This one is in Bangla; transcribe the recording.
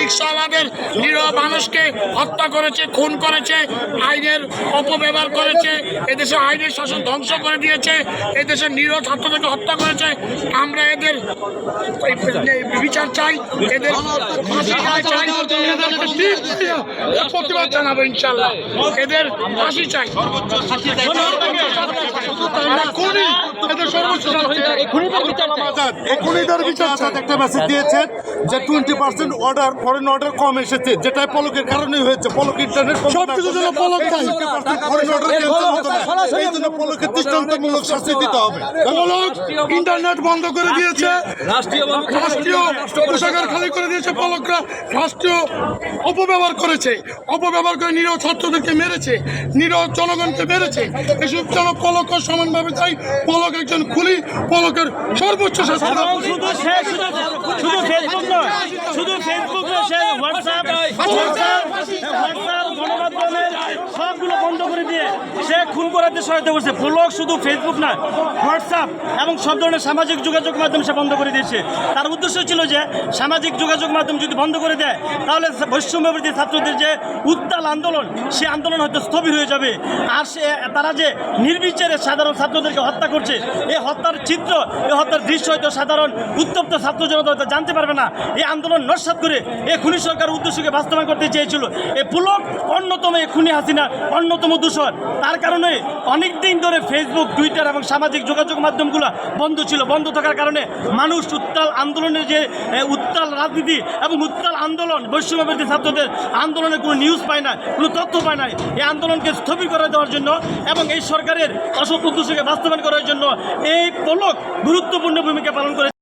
রিক্সাওয়ালাদের নিরহ মানুষকে হত্যা করেছে খুন করেছে আইনের অপব্যবহার করেছে এদেশে আইনের শাসন ধ্বংস করে দিয়েছে এদেশের নিরহ ছাত্রদেরকে হত্যা করেছে। আমরা এদের বিচার চাই এদের প্রতিবাদ জানাব ইনশাল্লাহ। এদের ফাঁসি চাই। এদের সর্বোচ্চ। খুনিদের বিচার একটা মেসেজ দিয়েছেন যে twenty percent order foreign order কম এসেছে যেটা পলকের কারণেই হয়েছে। পলক ইন্টারনেট জন্য পলক তাই ফরেন অর্ডার জন্য পলকের দৃষ্টান্তমূলক শাস্তি দিতে হবে। পলক ইন্টারনেট বন্ধ করে দিয়েছে। রাষ্ট্রীয় পোশাকের খালি করে দিয়েছে পলকরা। রাষ্ট্রীয় অপব্যবহার করেছে। অপব্যবহার করে নিরহ ছাত্রদেরকে মেরেছে। নিরহ জনগণকে মেরেছে। এসব যেন পলক সমানভাবে চাই। পলক একজন খুলি পলকের সর্বোচ্চ শাস্তি শুধু ফেসবুক নয়। শুধু ফেসবুক নয় হোয়াটসঅ্যাপ গণমাধ্যমের সবগুলো বন্ধ করে দিয়ে সে খুন করাতে সহায়তা করছে। ব্লগ শুধু ফেসবুক না হোয়াটসঅ্যাপ এবং সব ধরনের সামাজিক যোগাযোগ মাধ্যম সে বন্ধ করে দিয়েছে। তার উদ্দেশ্য ছিল যে, সামাজিক যোগাযোগ মাধ্যম যদি বন্ধ করে দেয়, তাহলে বৈষম্যবৃদ্ধি ছাত্রদের যে উত্তাল আন্দোলন, সে আন্দোলন হয়তো স্থবির হয়ে যাবে। আর সে, তারা যে নির্বিচারে সাধারণ ছাত্রদেরকে হত্যা করছে এই হত্যার চিত্র এই হত্যার দৃশ্য হয়তো সাধারণ উত্তপ্ত ছাত্র জনতা হয়তো জানতে পারবে না। এই আন্দোলন নস্বাত করে এই খুনি সরকার উদ্দেশ্যকে বাস্তবায়ন করতে চেয়েছিল। এই পুলক অন্যতম এই খুনি হাসিনা, অন্যতম দূষণ। তার কারণে অনেক দিন ধরে ফেসবুক টুইটার এবং সামাজিক যোগাযোগ মাধ্যমগুলো বন্ধ ছিল। বন্ধ থাকার কারণে মানুষ উত্তাল আন্দোলনের যে উত্তাল রাজনীতি এবং উত্তাল আন্দোলন বৈষম্যবৃদ্ধি ছাত্রদের আন্দোলনের কোনো নিউজ পায় না, কোনো তথ্য পায় না, এই আন্দোলনকে স্থবির করে দেওয়ার জন্য এবং এই সরকারের অসৎ উদ্দেশ্যকে বাস্তবায়ন করার জন্য এই পলক গুরুত্বপূর্ণ ভূমিকা পালন করে